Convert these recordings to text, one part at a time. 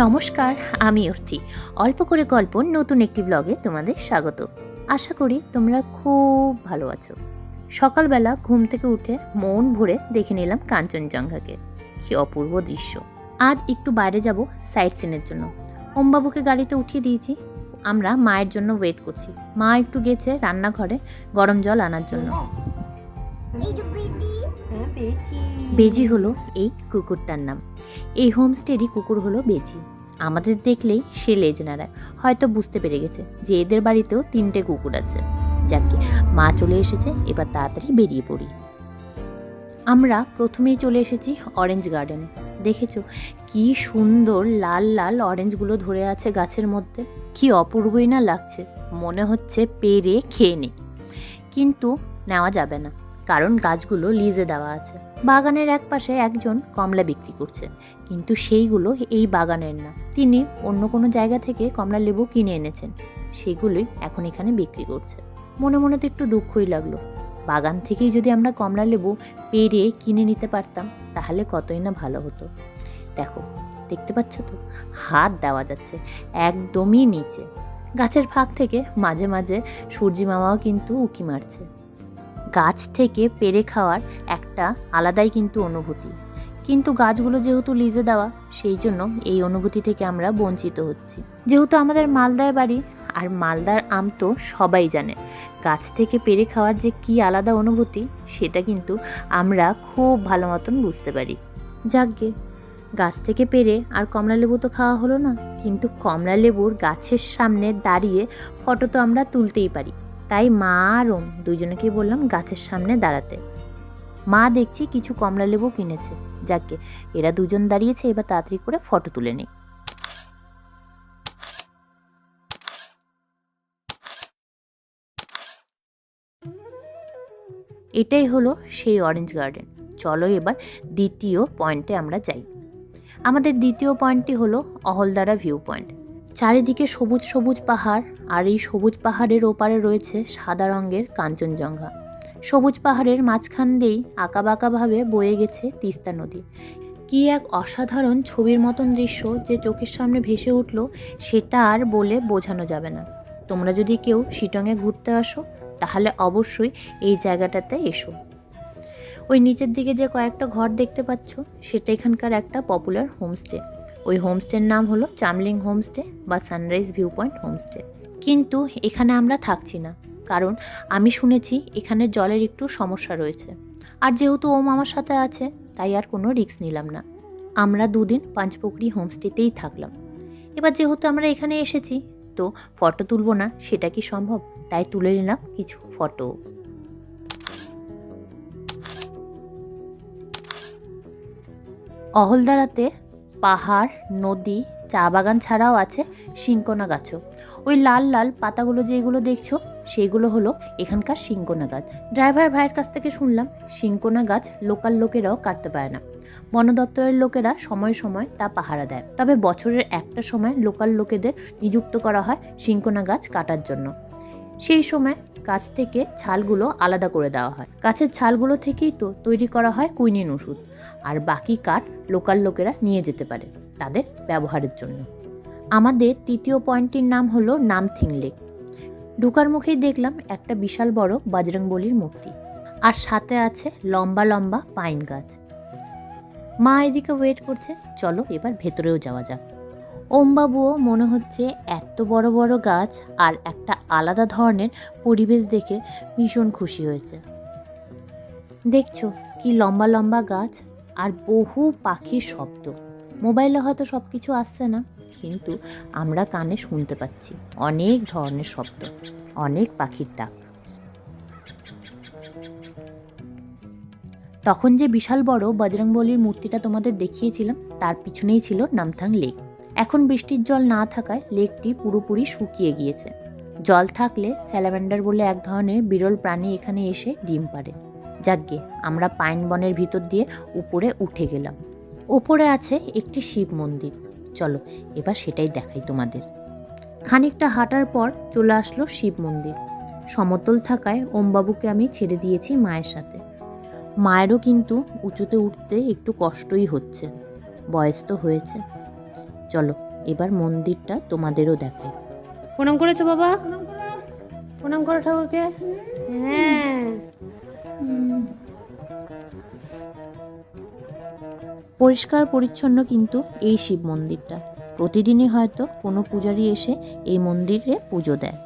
নমস্কার, আমি অর্থি অল্প করে গল্প, নতুন একটি ব্লগে তোমাদের স্বাগত। আশা করি তোমরা খুব ভালো আছো। সকালবেলা ঘুম থেকে উঠে মন ভরে দেখে নিলাম কাঞ্চনজঙ্ঘাকে। কি অপূর্ব দৃশ্য। আজ একটু বাইরে যাব সাইট সিনের জন্য। ওমবাবুকে গাড়িতে উঠিয়ে দিয়েছি। আমরা মায়ের জন্য ওয়েট করছি। মা একটু গেছে রান্নাঘরে গরম জল আনার জন্য। বেজি হলো এই কুকুরটার নাম। এই হোমস্টেরই কুকুর হলো বেজি। আমাদের দেখলেই সে লেজ নাড়ায়। হয়তো বুঝতে পেরে গেছে যে এদের বাড়িতেও তিনটে কুকুর আছে। যাকে মা চলে এসেছে, এবার তাড়াতাড়ি বেরিয়ে পড়ি। আমরা প্রথমেই চলে এসেছি অরেঞ্জ গার্ডেনে দেখেছ, কি সুন্দর লাল লাল অরেঞ্জগুলো ধরে আছে গাছের মধ্যে। কি অপূর্বই না লাগছে, মনে হচ্ছে পেরে খেয়ে নে কিন্তু নেওয়া যাবে না। কারণ গাছগুলো লিজে দেওয়া আছে। বাগানের এক পাশে একজন কমলা বিক্রি করছে। কিন্তু সেইগুলো এই বাগানের না। তিনি অন্য কোনো জায়গা থেকে কমলা লেবু কিনে এনেছেন। সেগুলোই এখন এখানে বিক্রি করছে। মনে মনে তো একটু দুঃখই লাগল। বাগান থেকেই যদি আমরা কমলা লেবু পেরে কিনে নিতে পারতাম, তাহলে কতই না ভালো হতো। দেখো, দেখতে পাচ্ছ তো? হাত দেওয়া যাচ্ছে একদমই নিচে। গাছের ফাঁক থেকে মাঝে মাঝে সূর্যি মামাও কিন্তু উকি মারছে। গাছ থেকে পেরে খাওয়ার একটা আলাদাই কিন্তু অনুভূতি। কিন্তু গাছগুলো যেহেতু লিজে দেওয়া, সেই জন্য এই অনুভূতি থেকে আমরা বঞ্চিত হচ্ছি। যেহেতু আমাদের মালদায় বাড়ি, আর মালদার আম তো সবাই জানে, গাছ থেকে পেরে খাওয়ার যে কি আলাদা অনুভূতি, সেটা কিন্তু আমরা খুব ভালো মতন বুঝতে পারি। যাকগে, গাছ থেকে পেরে আর কমলা লেবু তো খাওয়া হলো না, কিন্তু কমলা লেবুর গাছের সামনে দাঁড়িয়ে ফটো তো আমরা তুলতেই পারি। তাই মা আর ওম দুজনকে বললাম গাছের সামনে দাঁড়াতে। মা দেখছি কিছু কমলা লেবু কিনেছে। যাকে, এরা দুজন দাঁড়িয়েছে, এবার তাড়াতাড়ি করে ফটো তুলে নেই। এটাই হলো সেই অরেঞ্জ গার্ডেন চলো এবার দ্বিতীয় পয়েন্টে আমরা যাই। আমাদের দ্বিতীয় পয়েন্টটি হলো অহলদারা ভিউ পয়েন্ট চারিদিকে সবুজ সবুজ পাহাড়, আর এই সবুজ পাহাড়ের ওপারে রয়েছে সাদা রঙের কাঞ্চনজঙ্ঘা। সবুজ পাহাড়ের মাঝখান দিয়েই আঁকাবাঁকাভাবে বয়ে গেছে তিস্তা নদী। কি এক অসাধারণ ছবির মতন দৃশ্য যে চোখের সামনে ভেসে উঠল, সেটা আর বলে বোঝানো যাবে না। তোমরা যদি কেউ শিটংয়ে ঘুরতে আসো, তাহলে অবশ্যই এই জায়গাটাতে এসো। ওই নিচের দিকে যে কয়েকটা ঘর দেখতে পাচ্ছ, সেটা এখানকার একটা পপুলার হোমস্টে ওই হোমস্টের নাম হলো চামলিং হোমস্টে বা সানরাইজ ভিউ পয়েন্ট হোমস্টে। কিন্তু এখানে আমরা থাকছি না, কারণ আমি শুনেছি এখানে জলের একটু সমস্যা রয়েছে। আর যেহেতু ওম আমার সাথে আছে, তাই আর কোনো রিস্ক নিলাম না। আমরা দুদিন পাঁচপুকুরি হোমস্টেতেই থাকলাম। এবার যেহেতু আমরা এখানে এসেছি, তো ফটো তুলবো না, সেটা কি সম্ভব? তাই তুলে নিলাম কিছু ফটো। অহলদারাতে পাহাড়, নদী চা বাগান ছাড়াও আছে শিঙ্কোনা গাছও। ওই লাল লাল পাতাগুলো যেগুলো দেখছ সেইগুলো হলো এখানকার শিঙ্কোনা গাছ। ড্রাইভার ভাইয়ের কাছ থেকে শুনলাম, শিঙ্কোনা গাছ লোকাল লোকেরাও কাটতে পারে না। বন দপ্তরের লোকেরা সময় সময় তা পাহারা দেয়। তবে বছরের একটা সময় লোকাল লোকেদের নিযুক্ত করা হয় শিঙ্কোনা গাছ কাটার জন্য। সেই সময় গাছ থেকে ছালগুলো আলাদা করে দেওয়া হয়। গাছের ছালগুলো থেকেই তো তৈরি করা হয় কুইনিন ওষুধ। আর বাকি কাঠ লোকাল লোকেরা নিয়ে যেতে পারে তাদের ব্যবহারের জন্য। আমাদের তৃতীয় পয়েন্টটির নাম হলো নামথিং লেক। ঢোকার মুখেই দেখলাম একটা বিশাল বড় বজরংবলির মূর্তি। আর সাথে আছে লম্বা লম্বা পাইন গাছ। মা এদিকে ওয়েট করছে, চলো এবার ভেতরেও যাওয়া যাক। ওমবাবুও মনে হচ্ছে এত বড় বড় গাছ আর একটা আলাদা ধরনের পরিবেশ দেখে ভীষণ খুশি হয়েছে। দেখছ কি লম্বা লম্বা গাছ আর বহু পাখির শব্দ। মোবাইলে হয়তো সব কিছু আসছে না, কিন্তু আমরা কানে শুনতে পাচ্ছি অনেক ধরনের শব্দ, অনেক পাখির ডাক। তখন যে বিশাল বড় বজরংবলির মূর্তিটা তোমাদের দেখিয়েছিলাম, তার পিছনেই ছিল নামথাং লেক। এখন বৃষ্টির জল না থাকায় লেকটি পুরোপুরি শুকিয়ে গিয়েছে। জল থাকলে স্যালামেন্ডার বলে এক ধরনের বিরল প্রাণী এখানে এসে ডিম পারে যাকগে, আমরা পাইন বনের ভিতর দিয়ে উপরে উঠে গেলাম। ওপরে আছে একটি শিব মন্দির। চলো, এবার সেটাই দেখাই তোমাদের। খানিকটা হাঁটার পর চলে আসলো শিব মন্দির। সমতল থাকায় ওমবাবুকে আমি ছেড়ে দিয়েছি মায়ের সাথে। মায়েরও কিন্তু উঁচুতে উঠতে একটু কষ্টই হচ্ছে। বয়স তো হয়েছে। চলো, এবার মন্দিরটা তোমাদেরও দেখাই। প্রণাম করেছ বাবা? প্রণাম করো। ঠাকুরকে। হ্যাঁ। পরিষ্কার পরিচ্ছন্ন কিন্তু এই শিব মন্দিরটা। প্রতিদিনই হয়তো কোনো পূজারি এসে এই মন্দিরে পুজো দেয়।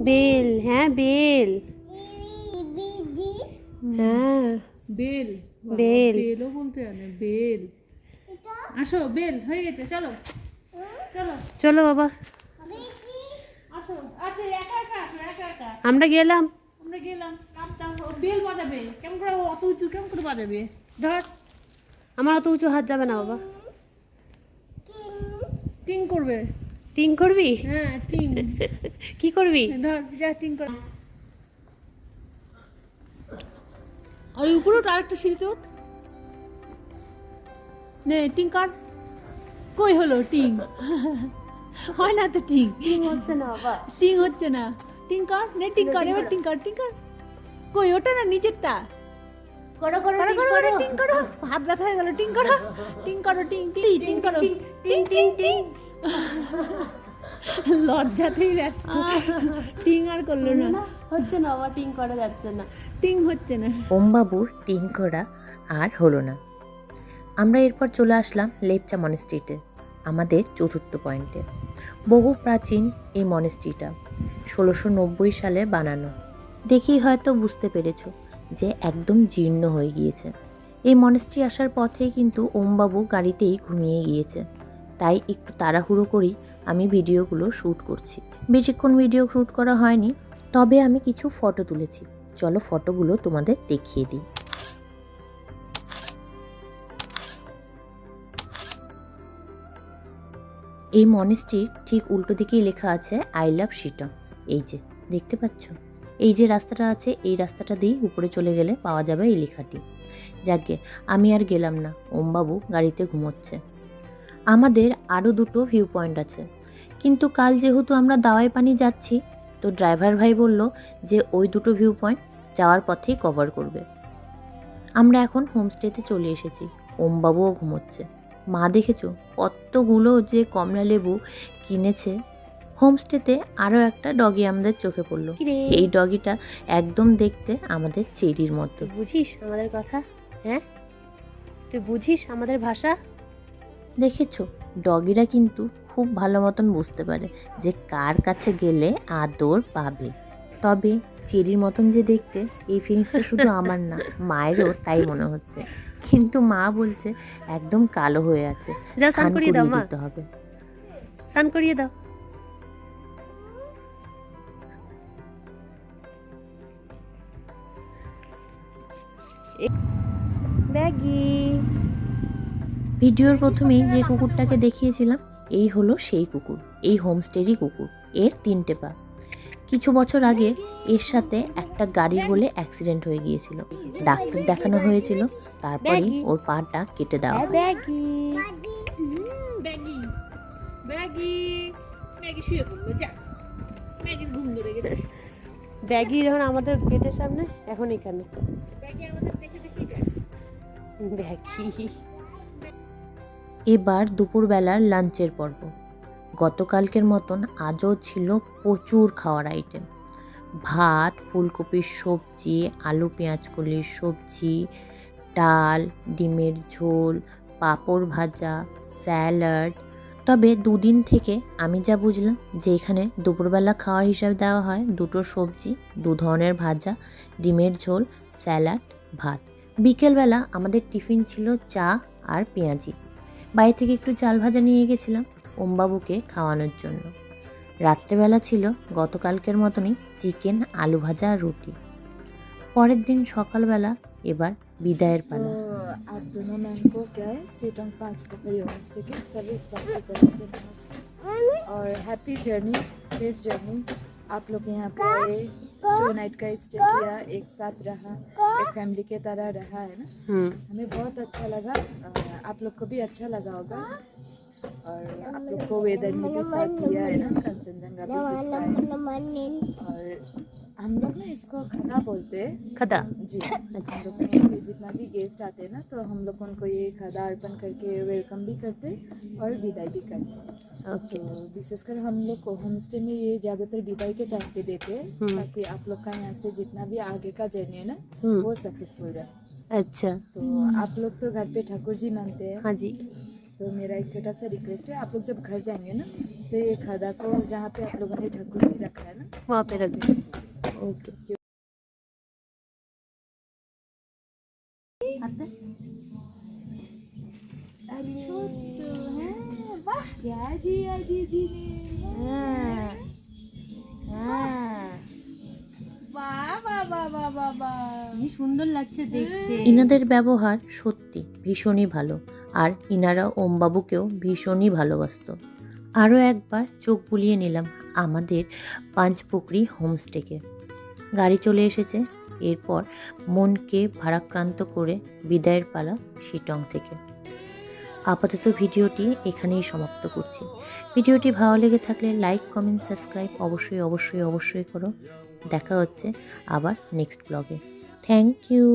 বেল। হ্যাঁ বেল। হ্যাঁ। বেল। বেল। বেলও বলতে জানে বেল। আসো বেল হয়ে গেছে চলো। চলো। চলো বাবা। আসো। আচ্ছা একা একা আসো একা একা। আমরা গেলাম। আমরা গেলাম বেল বাজাবে। কেমন করে অত উঁচু কেমন করে বাজাবে? ধর। আমার অত উঁচু হাত যাবে না বাবা। টিং করবে। টিং করবি? হ্যাঁ টিং। কি করবি? ধর যা টিং কর। আর উপরে ওঠ, আরেকটা সিঁড়িতে ওঠ নে টিং কর কই হলো টিং? হয় না তো টিং? হচ্ছে না বাবা টিং হচ্ছে না। টিং কর নে টিং কর এবার টিং কর টিং কর কই ওটা না নিচেরটা? করো করো করো করো করো। টিং করো। হাত ব্যথা হয়ে গেল টিং করো। টিং করো টিং টিং টিং করো। টিং টিং টিং লজ্জাতেই ব্যস্ত। টিং আর করল না। হচ্ছে না বাবা টিং করা যাচ্ছে না। টিং হচ্ছে না। ওমবাবুর টিং করা আর হলো না। আমরা এরপর চলে আসলাম লেপচা মনেস্ট্রিতে আমাদের চতুর্থ পয়েন্টে। বহু প্রাচীন এই মনেস্ট্রিটা ষোলোশো নব্বই সালে বানানো। দেখেই হয়তো বুঝতে পেরেছ যে একদম জীর্ণ হয়ে গিয়েছে। এই মনেস্ট্রি আসার পথেই কিন্তু ওমবাবু গাড়িতেই ঘুমিয়ে গিয়েছে। তাই একটু তাড়াহুড়ো করেই আমি ভিডিওগুলো শ্যুট করছি। বেশিক্ষণ ভিডিও শ্যুট করা হয়নি তবে আমি কিছু ফটো তুলেছি। চলো ফটোগুলো তোমাদের দেখিয়ে দিই। এই মনেস্ট্রির ঠিক উল্টো দিকেই লেখা আছে, আই লাভ শিটং। এই যে, দেখতে পাচ্ছ? এই যে রাস্তাটা আছে, এই রাস্তাটা দিয়েই উপরে চলে গেলে পাওয়া যাবে এই লেখাটি। যাকে, আমি আর গেলাম না। ওমবাবু গাড়িতে ঘুমোচ্ছে। আমাদের আরও দুটো ভিউ পয়েন্ট আছে। কিন্তু কাল যেহেতু আমরা দাওয়াই পানি যাচ্ছি তো ড্রাইভার ভাই বলল যে ওই দুটো ভিউ পয়েন্ট যাওয়ার পথেই কভার করবে। আমরা এখন হোমস্টেতে চলে এসেছি। ওমবাবুও ঘুমোচ্ছে। মা দেখেছ? কতগুলো যে কমলা লেবু কিনেছে। হোমস্টেতে আরও একটা ডগি আমাদের চোখে পড়ল। এই ডগিটা একদম দেখতে আমাদের চেরির মতো। বুঝিস আমাদের কথা? হ্যাঁ? তুই বুঝিস আমাদের ভাষা? দেখেছ? ডগিরা কিন্তু খুব ভালো মতন বুঝতে পারে যে কার কাছে গেলে আদর পাবে। তবে চেরির মতন যে দেখতে এই ফিলিংসটা শুধু আমার না মায়েরও তাই মনে হচ্ছে। কিন্তু মা বলছে একদম কালো হয়ে আছে স্নান করিয়ে দাও মা। দিতে হবে। স্নান করিয়ে দাও। ব্যাগি। ভিডিওর প্রথমেই যে কুকুরটাকে দেখিয়েছিলাম এই হলো সেই কুকুর এই হোমস্টেরই কুকুর এর তিনটে পা। কিছু বছর আগে এর সাথে একটা গাড়ির বলে অ্যাক্সিডেন্ট হয়ে গিয়েছিল। ডাক্তার দেখানো হয়েছিল তারপরেই ওর পাটা কেটে দেওয়া ব্যাগি। যখন আমাদের গেটের সামনে এখন এখানে। ব্যাগি। এবার দুপুরবেলার লাঞ্চের পর্ব। গতকালকের মতন আজও ছিল প্রচুর খাওয়ার আইটেম ভাত, ফুলকপির সবজি, আলু, পেঁয়াজ পেঁয়াজকলির সবজি, ডাল, ডিমের ঝোল, পাঁপড় ভাজা, স্যালাড। তবে দুদিন থেকে আমি যা বুঝলাম যে এখানে দুপুরবেলা খাওয়া হিসাবে দেওয়া হয় দুটো সবজি, দু ধরনের ভাজা, ডিমের ঝোল, স্যালাড, ভাত। বিকেলবেলা আমাদের টিফিন ছিল চা আর পেঁয়াজি। বাইরে থেকে একটু চাল ভাজা নিয়ে গেছিলাম ওমবাবুকে খাওয়ানোর জন্য রাত্রেবেলা ছিল গতকালকের মতনই চিকেন আলু ভাজা আর রুটি পরের দিন সকালবেলা এবার বিদায়ের পালা तो आप दोनों मैम को क्या है सीटोंग पाँच पोखरी होम स्टे के सभी स्टाफ की तरफ से नमस्ते और हैप्पी जर्नी सेफ जर्नी आप लोग यहाँ पे आए टू नाइट का स्टे किया एक साथ रहा एक फैमिली के तरह रहा है ना। हमें बहुत अच्छा लगा आप लोग को भी अच्छा लगा होगा। और आप लोग को वेदर में भी साथ दिया है ना कंचनजंगा भी और हम लोग ना इसको खदा बोलते हैं। खदा? जी हम लोग जितना भी गेस्ट आते हैं ना तो हम लोग उनको ये खदा अर्पण करके वेलकम भी करते हैं और विदाई भी करते हैं। ओके। तो विशेषकर हम लोग को होम स्टे में ये ज़्यादातर विदाई के टाइम पे देते हैं हम्म। ताकि आप लोग का यहाँ से जितना भी आगे का जर्नी है ना हम्म। वो सक्सेसफुल रहे। अच्छा। तो आप लोग तो घर पे ठाकुर जी मानते हैं। हाँ जी। तो मेरा एक छोटा सा रिक्वेस्ट है आप लोग जब घर जाएँगे ना तो ये खदा को जहाँ पे आप लोगों ने ठाकुर जी रखा है ना वहाँ पे रख दें ओके क्या दिया दीदी ने? ইনাদের ব্যবহার সত্যি ভীষণই ভালো, আর ইনারা ওমবাবুকেও ভীষণই ভালোবাসতো। আরও একবার চোখ বুলিয়ে নিলাম আমাদের পাঁচপুকুরি হোমস্টেকে। গাড়ি চলে এসেছে, এরপর মনকে ভারাক্রান্ত করে বিদায়ের পালা শিটং থেকে। আপাতত ভিডিওটি এখানেই সমাপ্ত করছি। ভিডিওটি ভালো লেগে থাকলে লাইক, কমেন্ট, সাবস্ক্রাইব অবশ্যই অবশ্যই অবশ্যই করো। দেখা হচ্ছে আবার নেক্সট ব্লগে থ্যাংক ইউ